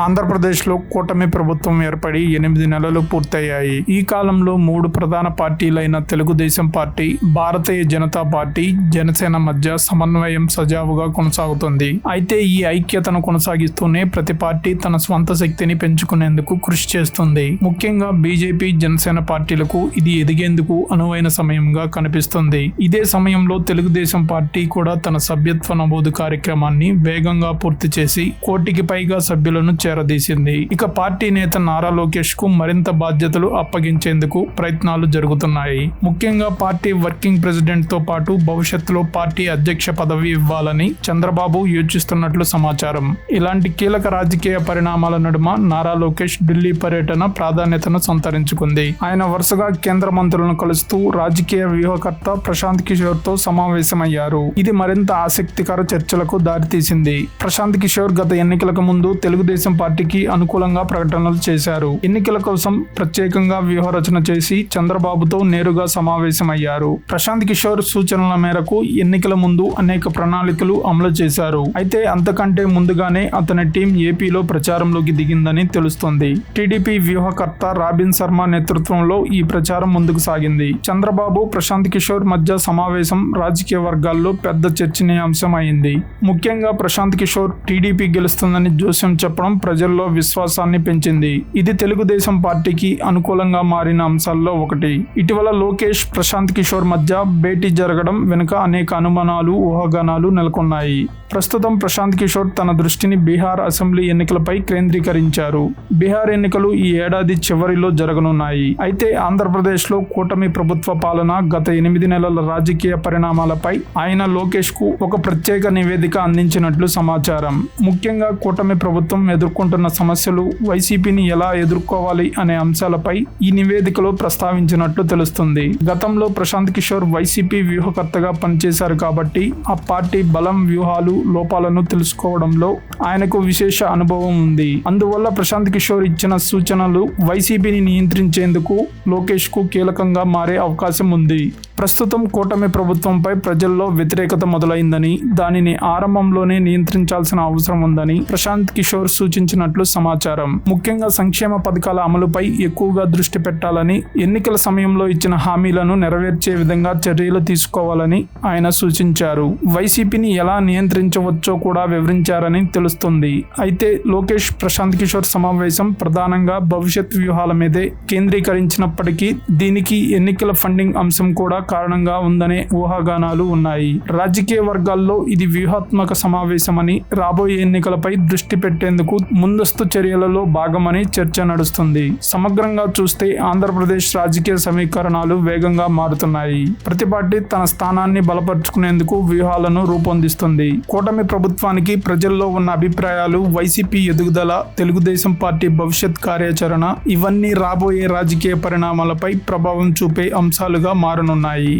ఆంధ్రప్రదేశ్లో కూటమి ప్రభుత్వం ఏర్పడి ఎనిమిది నెలలు పూర్తయ్యాయి. ఈ కాలంలో మూడు ప్రధాన పార్టీలైన తెలుగుదేశం పార్టీ భారతీయ జనతా పార్టీ జనసేన మధ్య సమన్వయం సజావుగా కొనసాగుతుంది. అయితే ఈ ఐక్యతను కొనసాగిస్తూనే ప్రతి పార్టీ తన స్వంత శక్తిని పెంచుకునేందుకు కృషి చేస్తుంది. ముఖ్యంగా బీజేపీ జనసేన పార్టీలకు ఇది ఎదిగేందుకు అనువైన సమయంగా కనిపిస్తుంది. ఇదే సమయంలో తెలుగుదేశం పార్టీ కూడా తన సభ్యత్వ నమోదు కార్యక్రమాన్ని వేగంగా పూర్తి చేసి కోటికి పైగా సభ్యులను చేరదీసింది ఇక పార్టీ నేత నారా లోకేష్కు మరింత బాధ్యతలు అప్పగించేందుకు ప్రయత్నాలు జరుగుతున్నాయి. ముఖ్యంగా పార్టీ వర్కింగ్ ప్రెసిడెంట్తో పాటు భవిష్యత్తులో పార్టీ అధ్యక్ష పదవి ఇవ్వాలని చంద్రబాబు యోచిస్తున్నట్లు సమాచారం. ఇలాంటి కీలక రాజకీయ పరిణామాల నడుమ నారా లోకేష్ ఢిల్లీ పర్యటన ప్రాధాన్యతను సంతరించుకుంది. ఆయన వరుసగా కేంద్ర మంత్రులను కలుస్తూ రాజకీయ వ్యూహకర్త ప్రశాంత్ కిషోర్తో సమావేశమయ్యారు. ఇది మరింత ఆసక్తికర చర్చలకు దారితీసింది. ప్రశాంత్ కిషోర్ గత ఎన్నికలకు ముందు తెలుగుదేశం పార్టీకి అనుకూలంగా ప్రకటనలు చేశారు. ఎన్నికల కోసం ప్రత్యేకంగా వ్యూహరచన చేసి చంద్రబాబుతో నేరుగా సమావేశమయ్యారు. ప్రశాంత్ కిషోర్ సూచనల మేరకు ఎన్నికల ముందు అనేక ప్రణాళికలు అమలు చేశారు. అయితే అంతకంటే ముందుగానే అతని టీం ఏపీలో ప్రచారంలోకి దిగిందని తెలుస్తోంది. టీడీపీ వ్యూహకర్త రాబిన్ శర్మ నేతృత్వంలో ఈ ప్రచారం ముందుకు సాగింది. చంద్రబాబు ప్రశాంత్ కిషోర్ మధ్య సమావేశం రాజకీయ వర్గాల్లో పెద్ద చర్చనీయాంశం అయింది. ముఖ్యంగా ప్రశాంత్ కిషోర్ టీడీపీ గెలుస్తుందని జోస్యం చెప్పడం ప్రజల్లో విశ్వాసాన్ని పెంచింది. ఇది తెలుగుదేశం పార్టీకి అనుకూలంగా మారిన అంశాల్లో ఒకటి. ఇటీవల లోకేష్ ప్రశాంత్ కిషోర్ మధ్య భేటీ జరగడం వెనుక అనేక అనుమానాలు ఊహాగానాలు నెలకొన్నాయి. ప్రస్తుతం ప్రశాంత్ కిషోర్ తన దృష్టిని బీహార్ అసెంబ్లీ ఎన్నికలపై కేంద్రీకరించారు. బీహార్ ఎన్నికలు ఈ ఏడాది చివరిలో జరగనున్నాయి. అయితే ఆంధ్రప్రదేశ్లో కూటమి ప్రభుత్వ పాలన గత ఎనిమిది నెలల రాజకీయ పరిణామాలపై ఆయన లోకేష్కు ఒక ప్రత్యేక నివేదిక అందించినట్లు సమాచారం. ముఖ్యంగా కూటమి ప్రభుత్వం ఎదుర్కొంటున్న సమస్యలు వైసీపీని ఎలా ఎదుర్కోవాలి అనే అంశాలపై ఈ నివేదికలో ప్రస్తావించినట్లు తెలుస్తుంది. గతంలో ప్రశాంత్ కిషోర్ వైసీపీ వ్యూహకర్తగా పనిచేశారు కాబట్టి ఆ పార్టీ బలం వ్యూహాలు లోపాలను తెలుసుకోవడంలో ఆయనకు విశేష అనుభవం ఉంది. అందువల్ల ప్రశాంత్ కిషోర్ ఇచ్చిన సూచనలు వైసీపీని నియంత్రించేందుకు లోకేష్కు కీలకంగా మారే అవకాశం ఉంది. ప్రస్తుతం కూటమి ప్రభుత్వంపై ప్రజల్లో వ్యతిరేకత మొదలైందని దానిని ఆరంభంలోనే నియంత్రించాల్సిన అవసరం ఉందని ప్రశాంత్ కిషోర్ సూచించినట్లు సమాచారం. ముఖ్యంగా సంక్షేమ పథకాల అమలుపై ఎక్కువగా దృష్టి పెట్టాలని ఎన్నికల సమయంలో ఇచ్చిన హామీలను నెరవేర్చే విధంగా చర్యలు తీసుకోవాలని ఆయన సూచించారు. వైసీపీని ఎలా నియంత్రించ ఉపయోగించవచ్చో కూడా వివరించారని తెలుస్తుంది. అయితే లోకేష్ ప్రశాంత్ కిషోర్ సమావేశం ప్రధానంగా భవిష్యత్ వ్యూహాల మీదే కేంద్రీకరించినప్పటికీ దీనికి ఎన్నికల ఫండింగ్ అంశం కూడా కారణంగా ఉందనే ఊహాగానాలు ఉన్నాయి. రాజకీయ వర్గాల్లో ఇది వ్యూహాత్మక సమావేశమని రాబోయే ఎన్నికలపై దృష్టి పెట్టేందుకు ముందస్తు చర్యలలో భాగమని చర్చ నడుస్తుంది. సమగ్రంగా చూస్తే ఆంధ్రప్రదేశ్ రాజకీయ సమీకరణాలు వేగంగా మారుతున్నాయి. ప్రతి పార్టీ తన స్థానాన్ని బలపరుచుకునేందుకు వ్యూహాలను రూపొందిస్తుంది. కూటమి ప్రభుత్వానికి ప్రజల్లో ఉన్న అభిప్రాయాలు వైసీపీ ఎదుగుదల తెలుగుదేశం పార్టీ భవిష్యత్ కార్యాచరణ ఇవన్నీ రాబోయే రాజకీయ పరిణామాలపై ప్రభావం చూపే అంశాలుగా మారనున్నాయి.